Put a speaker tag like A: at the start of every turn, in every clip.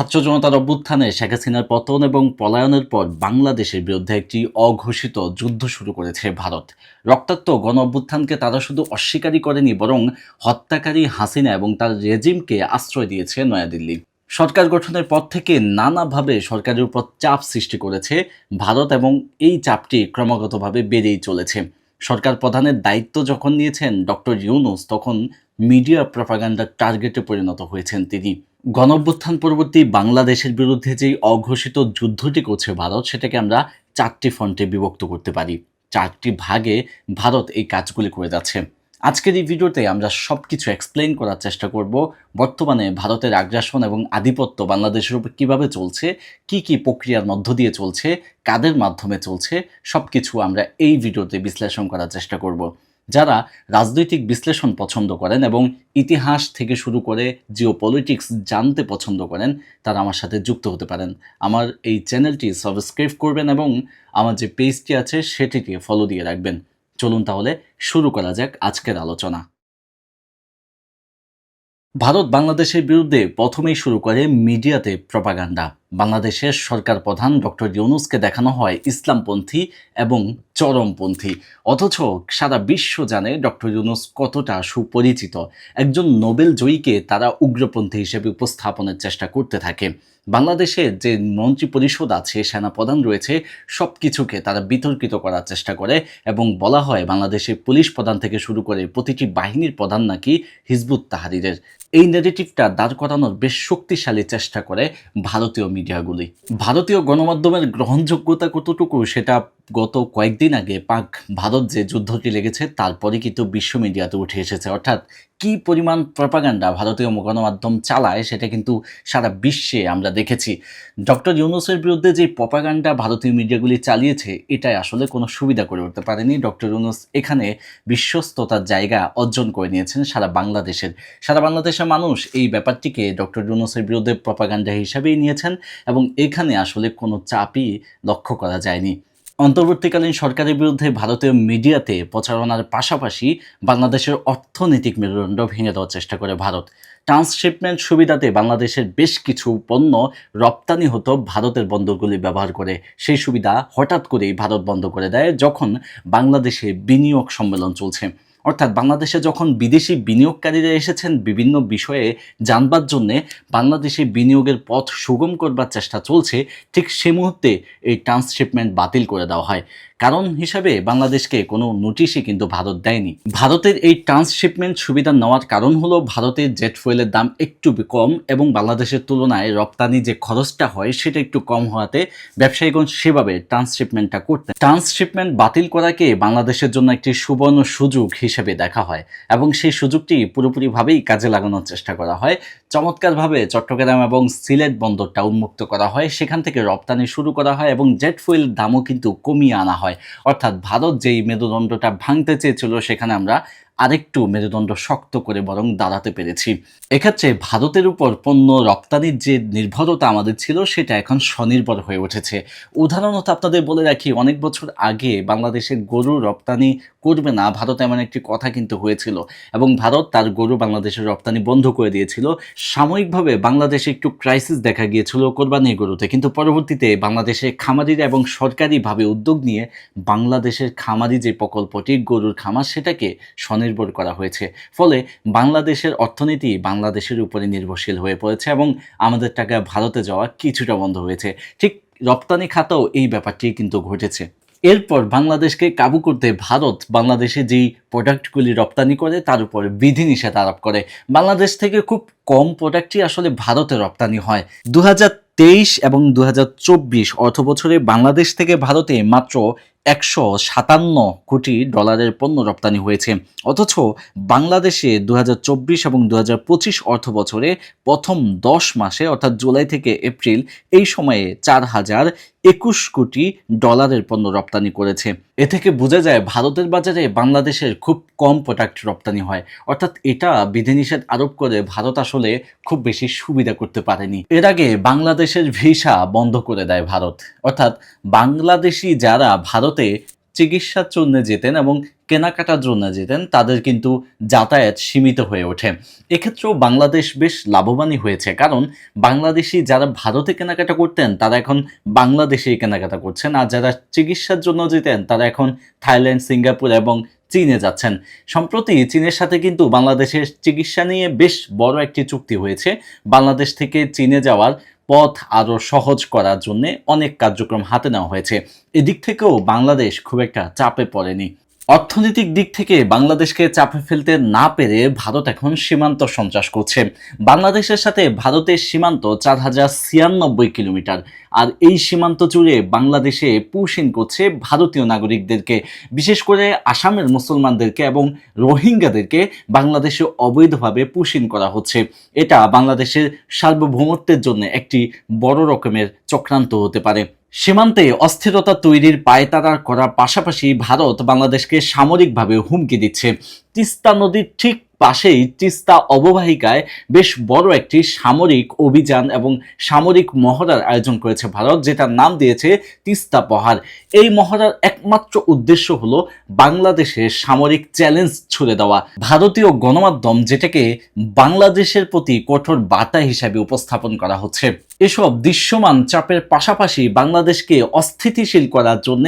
A: ছাত্র জনতার অভ্যুত্থানে শেখ হাসিনার পতন এবং পলায়নের পর বাংলাদেশের বিরুদ্ধে একটি অঘোষিত যুদ্ধ শুরু করেছে ভারত। রক্তাক্ত গণ অভ্যুত্থানকে তারা শুধু অস্বীকারই করেনি, বরং হত্যাকারী হাসিনা এবং তার রেজিমকে আশ্রয় দিয়েছে নয়াদিল্লি। সরকার গঠনের পর থেকে নানাভাবে সরকারের উপর চাপ সৃষ্টি করেছে ভারত এবং এই চাপটি ক্রমাগতভাবে বেড়েই চলেছে। সরকার প্রধানের দায়িত্ব যখন নিয়েছেন ডক্টর ইউনুস, তখন মিডিয়া প্রপাগান্ডার টার্গেটে পরিণত হয়েছেন তিনি। গণঅভ্যুত্থান পরবর্তী বাংলাদেশের বিরুদ্ধে যেই অঘোষিত যুদ্ধটি করছে ভারত, সেটাকে আমরা চারটি ফ্রন্টে বিভক্ত করতে পারি। চারটি ভাগে ভারত এই কাজগুলি করে যাচ্ছে। আজকের এই ভিডিওতে আমরা সব কিছু এক্সপ্লেইন করার চেষ্টা করব, বর্তমানে ভারতের আগ্রাসন এবং আধিপত্য বাংলাদেশের উপর কীভাবে চলছে, কি কি প্রক্রিয়ার মধ্য দিয়ে চলছে, কাদের মাধ্যমে চলছে সব কিছু আমরা এই ভিডিওতে বিশ্লেষণ করার চেষ্টা করব। যারা রাজনৈতিক বিশ্লেষণ পছন্দ করেন এবং ইতিহাস থেকে শুরু করে জিও পলিটিক্স জানতে পছন্দ করেন, তারা আমার সাথে যুক্ত হতে পারেন। আমার এই চ্যানেলটি সাবস্ক্রাইব করবেন এবং আমার যে পেজটি আছে, সেটিকে ফলো দিয়ে রাখবেন। চলুন তাহলে শুরু করা যাক আজকের আলোচনা। ভারত বাংলাদেশের বিরুদ্ধে প্রথমেই শুরু করে মিডিয়াতে প্রপাগান্ডা বাংলাদেশের সরকার প্রধান ডক্টর ইউনুসকে দেখানো হয় ইসলামপন্থী এবং চরমপন্থী। অথচ সারা বিশ্ব জানে ডক্টর ইউনুস কতটা সুপরিচিত। একজন নোবেল জয়ীকে তারা উগ্রপন্থী হিসেবে উপস্থাপনের চেষ্টা করতে থাকে। বাংলাদেশে যে মন্ত্রী পরিষদ আছে, সেনাপ্রধান রয়েছে সব কিছুকে তারা বিতর্কিত করার চেষ্টা করে এবং বলা হয় বাংলাদেশের পুলিশ প্রধান থেকে শুরু করে প্রতিটি বাহিনীর প্রধান নাকি হিজবুত তাহারিরের। এই নেগেটিভটা দাঁড় করানোর বেশ শক্তিশালী চেষ্টা করে ভারতীয় মিডিয়াগুলি ভারতীয় গণমাধ্যমের গ্রহণযোগ্যতা কতটুকু সেটা গত কয়েকদিন আগে পাক ভারত যে যুদ্ধটি লেগেছে, তারপরে কিন্তু বিশ্ব মিডিয়াতে উঠে এসেছে। অর্থাৎ কি পরিমাণ প্রপাগান্ডা ভারতীয় গণমাধ্যম চালায় সেটা কিন্তু সারা বিশ্বে আমরা দেখেছি। ডক্টর ইউনুসের বিরুদ্ধে যে প্রপাগান্ডা ভারতীয় মিডিয়াগুলি চালিয়েছে, এটাই আসলে কোনো সুবিধা করে উঠতে পারেনি। ডক্টর ইউনুস এখানে বিশ্বস্ততার জায়গা অর্জন করে নিয়েছেন সারা বাংলাদেশের। সারা বাংলাদেশের মানুষ এই ব্যাপারটিকে ডক্টর ইউনুসের বিরুদ্ধে প্রপাগান্ডা হিসাবেই নিয়েছেন। এবং এখানে আসলে কোনো চাপই লক্ষ্য করা যায়নি। অন্তর্বর্তীকালীন সরকারের বিরুদ্ধে ভারতীয় মিডিয়াতে প্রচারণার পাশাপাশি বাংলাদেশের অর্থনৈতিক মেরুদণ্ড ভেঙে দেওয়ার চেষ্টা করে ভারত। ট্রান্সশিপমেন্ট সুবিধাতে বাংলাদেশের বেশ কিছু পণ্য রপ্তানি হতো ভারতের বন্দরগুলি ব্যবহার করে। সেই সুবিধা হঠাৎ করেই ভারত বন্ধ করে দেয় যখন বাংলাদেশে বিনিয়োগ সম্মেলন চলছে। অর্থাৎ বাংলাদেশে যখন বিদেশি বিনিয়োগকারীরা এসেছেন বিভিন্ন বিষয়ে জানবার জন্যে বাংলাদেশে বিনিয়োগের পথ সুগম করবার চেষ্টা চলছে, ঠিক সে মুহূর্তে এই ট্রান্সশিপমেন্ট বাতিল করে দেওয়া হয়। কারণ হিসাবে বাংলাদেশকে কোনো নোটিশই কিন্তু ভারত দেয়নি। ভারতের এই ট্রান্সশিপমেন্ট সুবিধা নেওয়ার কারণ হলো ভারতের জেট ফুয়েলের দাম একটু কম এবং বাংলাদেশের তুলনায় রপ্তানি যে খরচটা হয় সেটা একটু কম হওয়াতে ব্যবসায়ীগণ সেভাবে ট্রান্সশিপমেন্টটা করতে ট্রান্সশিপমেন্ট বাতিল করাকে বাংলাদেশের জন্য একটি সুবর্ণ সুযোগ হিসেবে দেখা হয় এবং সেই সুযোগটি পুরোপুরিভাবেই কাজে লাগানোর চেষ্টা করা হয়। চমৎকারভাবে চট্টগ্রাম এবং সিলেট বন্দরটা উন্মুক্ত করা হয়। সেখান থেকে রপ্তানি শুরু করা হয় এবং জেট ফুয়েল দামও কিন্তু কমিয়ে আনা হয়। অর্থাৎ ভারত যেই মেরুদণ্ডটা ভাঙতে চেয়েছিল সেখানে আমরা আরেকটু মেরুদণ্ড শক্ত করে বরং দাঁড়াতে পেরেছি। এক্ষেত্রে ভারতের উপর পণ্য রপ্তানির যে নির্ভরতা আমাদের ছিল, সেটা এখন স্বনির্ভর হয়ে উঠেছে। উদাহরণত আপনাদের বলে রাখি, অনেক বছর আগে বাংলাদেশে গরু রপ্তানি করবে না, ভারত এমন একটি কথা কিন্তু হয়েছিল এবং ভারত তার গরু বাংলাদেশের রপ্তানি বন্ধ করে দিয়েছিল। সাময়িকভাবে বাংলাদেশে একটু ক্রাইসিস দেখা গিয়েছিল কোরবানি গরুতে, কিন্তু পরবর্তীতে বাংলাদেশে খামারিরা এবং সরকারিভাবে উদ্যোগ নিয়ে বাংলাদেশের খামারি যে প্রকল্পটি, গরুর খামার, সেটাকে স্বনির্ভর করা হয়েছে। ফলে বাংলাদেশের অর্থনীতি বাংলাদেশের উপরে নির্ভরশীল হয়ে পড়েছে এবং আমাদের টাকা ভারতে যাওয়া কিছুটা বন্ধ হয়েছে। ঠিক রপ্তানি খাতেও এই ব্যাপারটি কিন্তু ঘটেছে। এরপর বাংলাদেশকে কাবু করতে ভারত বাংলাদেশে যেই প্রোডাক্টগুলি রপ্তানি করে, তার উপর বিধিনিষেধ আরোপ করে। বাংলাদেশ থেকে খুব কম প্রোডাক্টই আসলে ভারতে রপ্তানি হয়। দু তেইশ এবং দু হাজার অর্থ বছরে বাংলাদেশ থেকে ভারতে মাত্র একশো সাতান্ন কোটি ডলারের পণ্য রপ্তানি হয়েছে। অথচ বাংলাদেশে দু হাজার চব্বিশ এবং দু হাজার পঁচিশ অর্থ বছরে প্রথম দশ মাসে, অর্থাৎ জুলাই থেকে এপ্রিল, এই সময়ে চার হাজার একুশ কোটি ডলারের পণ্য রপ্তানি করেছে। এ থেকে বোঝা যায় ভারতের বাজারে বাংলাদেশের খুব কম প্রোডাক্ট রপ্তানি হয়। অর্থাৎ এটা বিধিনিষেধ আরোপ করে ভারত আসলে খুব বেশি সুবিধা করতে পারেনি। এর আগে বাংলাদেশের ভিসা বন্ধ করে দেয় ভারত। অর্থাৎ বাংলাদেশি যারা ভারতে চিকিৎসার জন্য যেতেন এবং কেনাকাটার জন্য যেতেন, তাদের কিন্তু যাতায়াত সীমিত হয়ে ওঠে। এক্ষেত্রেও বাংলাদেশ বেশ লাভবানই হয়েছে, কারণ বাংলাদেশি যারা ভারতে কেনাকাটা করতেন, তারা এখন বাংলাদেশেই কেনাকাটা করছেন, আর যারা চিকিৎসার জন্য যেতেন, তারা এখন থাইল্যান্ড, সিঙ্গাপুর এবং চীনে যাচ্ছেন। সম্প্রতি চীনের সাথে কিন্তু বাংলাদেশের চিকিৎসা নিয়ে বেশ বড় একটি চুক্তি হয়েছে। বাংলাদেশ থেকে চীনে যাওয়ার পথ আরও সহজ করার জন্য অনেক কার্যক্রম হাতে নেওয়া হয়েছে। এদিক থেকেও বাংলাদেশ খুব একটা চাপে পড়েনি। অর্থনৈতিক দিক থেকে বাংলাদেশকে চাপে ফেলতে না পেরে ভারত এখন সীমান্ত সন্ত্রাস করছে। বাংলাদেশের সাথে ভারতের সীমান্ত চার হাজার ছিয়ানব্বই কিলোমিটার। আর এই সীমান্ত জুড়ে বাংলাদেশে পুশিন করছে ভারতীয় নাগরিকদেরকে। বিশেষ করে আসামের মুসলমানদেরকে এবং রোহিঙ্গাদেরকে বাংলাদেশে অবৈধভাবে পুশিন করা হচ্ছে। এটা বাংলাদেশের সার্বভৌমত্বের জন্য একটি বড় রকমের চক্রান্ত হতে পারে। সীমান্তে অস্থিরতা তৈরির পায়তারা করার পাশাপাশি ভারত বাংলাদেশকে সামরিকভাবে হুমকি দিচ্ছে। তিস্তা নদীর ঠিক পাশেই তিস্তা অববাহিকায় বেশ বড় একটি সামরিক অভিযান এবং সামরিক মহড়ার আয়োজন করেছে ভারত, যেটার নাম দিয়েছে তিস্তা পাহাড়। এই মহড়ার একমাত্র উদ্দেশ্য হলো বাংলাদেশের সামরিক চ্যালেঞ্জ ছুড়ে দেওয়া। ভারতীয় গণমাধ্যম যেটাকে বাংলাদেশের প্রতি কঠোর বার্তা হিসাবে উপস্থাপন করা হচ্ছে। এসব দৃশ্যমান চাপের পাশাপাশি বাংলাদেশকে অস্থিতিশীল করার জন্য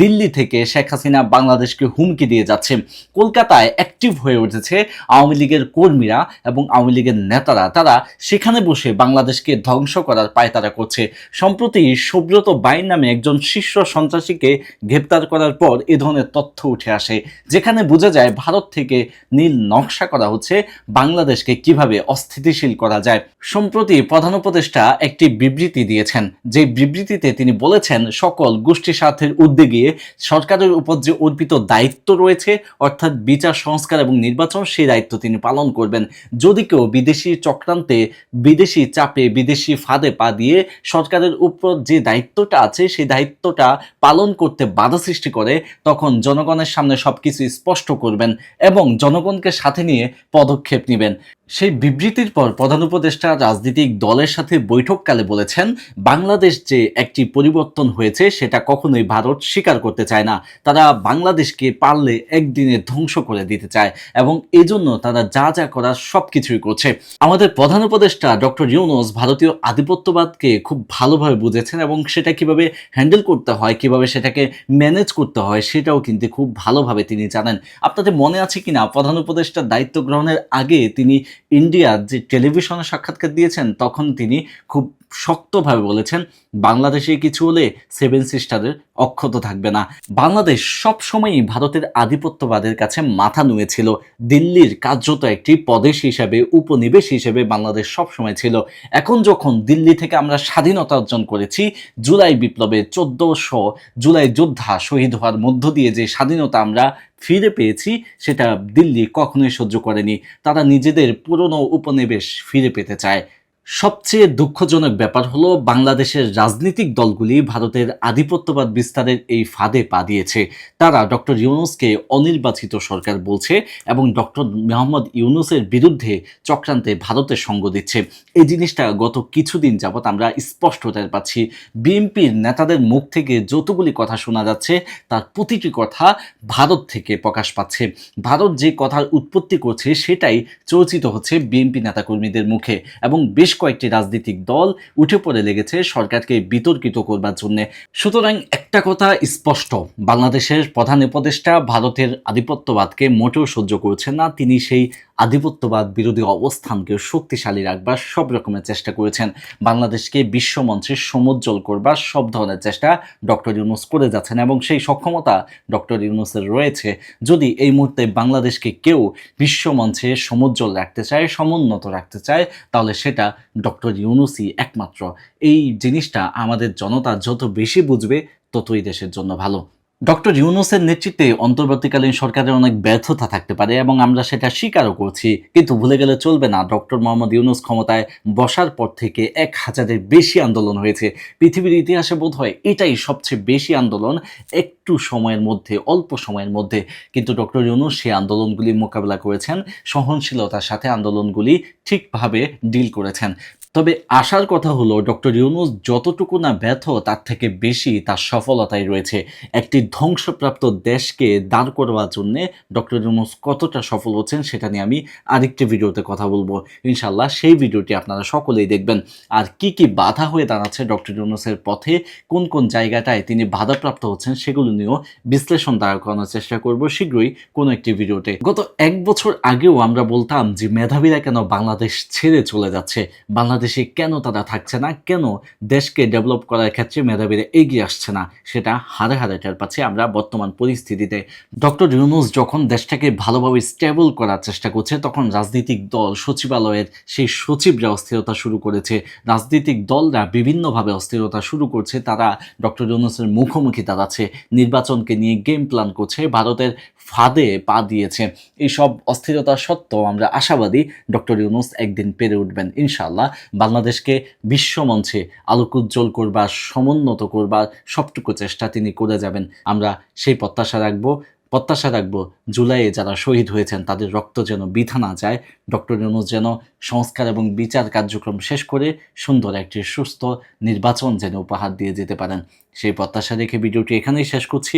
A: দিল্লি থেকে শেখ হাসিনা বাংলাদেশকে হুমকি দিয়ে যাচ্ছে। কলকাতায় অ্যাক্টিভ হয়ে উঠেছে আওয়ামী লীগের কর্মীরা এবং আওয়ামী লীগের নেতারা, তারা সেখানে বসে বাংলাদেশকে ধ্বংস করার পায়তারা করছে। সম্প্রতি সুব্রত বাইন নামে একজন শীর্ষ সন্ত্রাসীকে গ্রেপ্তার করার পর এ ধরনের তথ্য উঠে আসে। যেখানে বোঝা যায় ভারত থেকে নীল নকশা করা হচ্ছে বাংলাদেশকে কীভাবে অস্থিতিশীল করা যায়। সম্প্রতি প্রধান উপদেষ্টা একটি বিবৃতি দিয়েছেন। যে বিবৃতিতে তিনি বলেছেন, সকল গোষ্ঠী স্বার্থের উদ্যোগে সরকারের উপর যে অর্পিত দায়িত্ব রয়েছে, অর্থাৎ বিচার, সংস্কার এবং নির্বাচন, সেই তিনি পালন করবেন। যদি কেউ বিদেশি চক্রান্তে, বিদেশি চাপে, বিদেশি ফাঁদে পা দিয়ে সরকারের উপর যে দায়িত্বটা আছে, সেই দায়িত্বটা পালন করতে বাধা সৃষ্টি করে, তখন জনগণের সামনে সবকিছু স্পষ্ট করবেন এবং জনগণকে সাথে নিয়ে পদক্ষেপ নেবেন। সেই বিবৃতির পর প্রধান উপদেষ্টা রাজনৈতিক দলের সাথে বৈঠককালে বলেছেন, বাংলাদেশ যে একটি পরিবর্তন হয়েছে সেটা কখনোই ভারত স্বীকার করতে চায় না। তারা বাংলাদেশকে পারলে একদিনে ধ্বংস করে দিতে চায় এবং এজন্য তারা যা যা করার সব কিছুই করছে। আমাদের প্রধান উপদেষ্টা ডক্টর ইউনুস ভারতীয় আধিপত্যবাদকে খুব ভালোভাবে বুঝেছেন এবং সেটা কীভাবে হ্যান্ডেল করতে হয়, কীভাবে সেটাকে ম্যানেজ করতে হয় সেটাও কিন্তু খুব ভালোভাবে তিনি জানেন। আপনাদের মনে আছে কিনা? প্রধান উপদেষ্টার দায়িত্ব গ্রহণের আগে তিনি ইন্ডিয়ার যে টেলিভিশনে সাক্ষাৎকার দিয়েছেন তখন তিনি খুব শক্তভাবে বলেছেন, বাংলাদেশে কিছু হলে সেভেন সিস্টারের অক্ষত থাকবে না। বাংলাদেশ সব সময়ই ভারতের আধিপত্যবাদের কাছে মাথা নুয়েছিল। দিল্লির কার্যত একটি প্রদেশ হিসেবে, উপনিবেশ হিসেবে বাংলাদেশ সব সময় ছিল। এখন যখন দিল্লি থেকে আমরা স্বাধীনতা অর্জন করেছি, জুলাই বিপ্লবে চোদ্দশো, জুলাই যোদ্ধা শহীদ হওয়ার মধ্য দিয়ে যে স্বাধীনতা আমরা ফিরে পেয়েছি, সেটা দিল্লি কখনোই সহ্য করেনি। তারা নিজেদের পুরনো উপনিবেশ ফিরে পেতে চায়। সবচেয়ে দুঃখজনক ব্যাপার হলো বাংলাদেশের রাজনৈতিক দলগুলি ভারতের আধিপত্যবাদ বিস্তারের এই ফাঁদে পা দিয়েছে। তারা ডক্টর ইউনুসকে অনির্বাচিত সরকার বলছে এবং ডক্টর মোহাম্মদ ইউনুসের বিরুদ্ধে চক্রান্তে ভারতের সঙ্গ দিচ্ছে। এই জিনিসটা গত কিছুদিন যাবৎ আমরা স্পষ্ট টের পাচ্ছি। বিএনপির নেতাদের মুখ থেকে যতগুলি কথা শোনা যাচ্ছে, তার প্রতিটি কথা ভারত থেকে প্রকাশ পাচ্ছে। ভারত যে কথার উৎপত্তি করছে, সেটাই চর্চিত হচ্ছে বিএনপি নেতাকর্মীদের মুখে এবং বেশ কয়েকটি রাজনৈতিক দল উঠে পড়ে লেগেছে সরকারকে বিতর্কিত করবার জন্য। সুতরাং একটা কথা স্পষ্ট, বাংলাদেশের প্রধান উপদেষ্টা ভারতের আধিপত্যবাদকে মোটেও সহ্য করছেন না। তিনি সেই আধিপত্যবাদ বিরোধী অবস্থানকে শক্তিশালী রাখবার সব রকমের চেষ্টা করেছেন। বাংলাদেশকে বিশ্বমঞ্চে সমুজ্জ্বল করবার সব ধরনের চেষ্টা ডক্টর ইউনুস করে যাচ্ছেন এবং সেই সক্ষমতা ডক্টর ইউনুসের রয়েছে। যদি এই মুহূর্তে বাংলাদেশকে কেউ বিশ্বমঞ্চে সমুজ্জ্বল রাখতে চায়, সমুন্নত রাখতে চায়, তাহলে সেটা ডক্টর ইউনুসি একমাত্র। এই জিনিসটা আমাদের জনতা যত বেশি বুঝবে ততই দেশের জন্য ভালো। ডক্টর ইউনুসের নেতৃত্বে অন্তর্বর্তীকালীন সরকারের অনেক ব্যর্থতা থাকতে পারে এবং আমরা সেটা স্বীকারও করছি। কিন্তু ভুলে গেলে চলবে না। ডক্টর মোহাম্মদ ইউনুস ক্ষমতায় বসার পর থেকে এক হাজারের বেশি আন্দোলন হয়েছে। পৃথিবীর ইতিহাসে বোধ হয় এটাই সবচেয়ে বেশি আন্দোলন, একটু সময়ের মধ্যে, অল্প সময়ের মধ্যে। কিন্তু ডক্টর ইউনুস সেই আন্দোলনগুলি মোকাবেলা করেছেন, সহনশীলতার সাথে আন্দোলনগুলি ঠিকভাবে ডিল করেছেন। তবে আশার কথা হলো, ডক্টর ইউনুস যতটুকু না ব্যর্থ, তার থেকে বেশি তার সফলতাই রয়েছে। একটি ধ্বংসপ্রাপ্ত দেশকে দাঁড় করবার জন্যে ডক্টর ইউনুস কতটা সফল হচ্ছেন সেটা নিয়ে আমি আরেকটি ভিডিওতে কথা বলব। ইনশাল্লাহ সেই ভিডিওটি আপনারা সকলেই দেখবেন। আর কি কি বাধা হয়ে দাঁড়াচ্ছে ডক্টর ইউনুসের পথে, কোন কোন জায়গাটায় তিনি বাধাপ্রাপ্ত হচ্ছেন সেগুলো নিয়েও বিশ্লেষণ দাঁড় করানোর চেষ্টা করব শীঘ্রই কোনো একটি ভিডিওতে। গত এক বছর আগেও আমরা বলতাম যে, মেধাবীরা কেন বাংলাদেশ ছেড়ে চলে যাচ্ছে? বাংলাদেশে কেন তারা থাকছে না? কেন দেশকে ডেভেলপ করার ক্ষেত্রে মেধাবীরা এগিয়ে আসছে না? সেটা হারে হারে টের পাচ্ছি আমরা বর্তমান পরিস্থিতিতে ডক্টর ইউনুস যখন দেশটাকে ভালোভাবে স্টেবল করার চেষ্টা করছে, তখন রাজনৈতিক দল, সচিবালয়ের সেই সচিবরা অস্থিরতা শুরু করেছে। রাজনৈতিক দলরা বিভিন্নভাবে অস্থিরতা শুরু করছে। তারা ডক্টর ইউনুসের মুখোমুখি দাঁড়াচ্ছে, নির্বাচনকে নিয়ে গেম প্ল্যান করছে, ভারতের ফাঁদে পা দিয়েছে। এইসব অস্থিরতা সত্ত্বেও আমরা আশাবাদী ডক্টর ইউনুস একদিন পেরে উঠবেন, ইনশাআল্লাহ। বাংলাদেশকে বিশ্বমঞ্চে আলোকোজ্জ্বল করবার, সমুন্নত করবার সবটুকু চেষ্টা তিনি করে যাবেন। আমরা সেই প্রত্যাশা রাখব। প্রত্যাশা রাখব, জুলাইয়ে যারা শহীদ হয়েছেন, তাদের রক্ত যেন বৃথা না যায়। ডক্টর ইউনুস যেন সংস্কার এবং বিচার কার্যক্রম শেষ করে সুন্দর একটি সুস্থ নির্বাচন যেন উপহার দিয়ে যেতে পারেন। সেই প্রত্যাশা রেখে ভিডিওটি এখানেই শেষ করছি।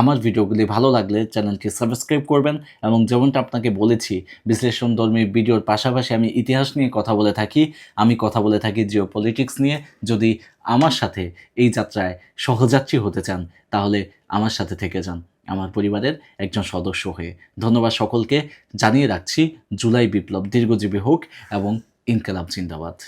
A: আমার ভিডিওগুলি ভালো লাগলে চ্যানেলটি সাবস্ক্রাইব করবেন এবং যেমনটা আপনাকে বলেছি বিশ্লেষণধর্মী ভিডিওর পাশাপাশি আমি ইতিহাস নিয়ে কথা বলে থাকি। আমি কথা বলে থাকি জিও পলিটিক্স নিয়ে। যদি আমার সাথে এই যাত্রায় সহযাত্রী হতে চান, তাহলে আমার সাথে থেকে যান। আমার পরিবারের একজন সদস্য হয়ে। ধন্যবাদ সকলকে। জানিয়ে রাখছি, জুলাই বিপ্লব দীর্ঘজীবী হোক এবং ইনকালাব জিন্দাবাদ।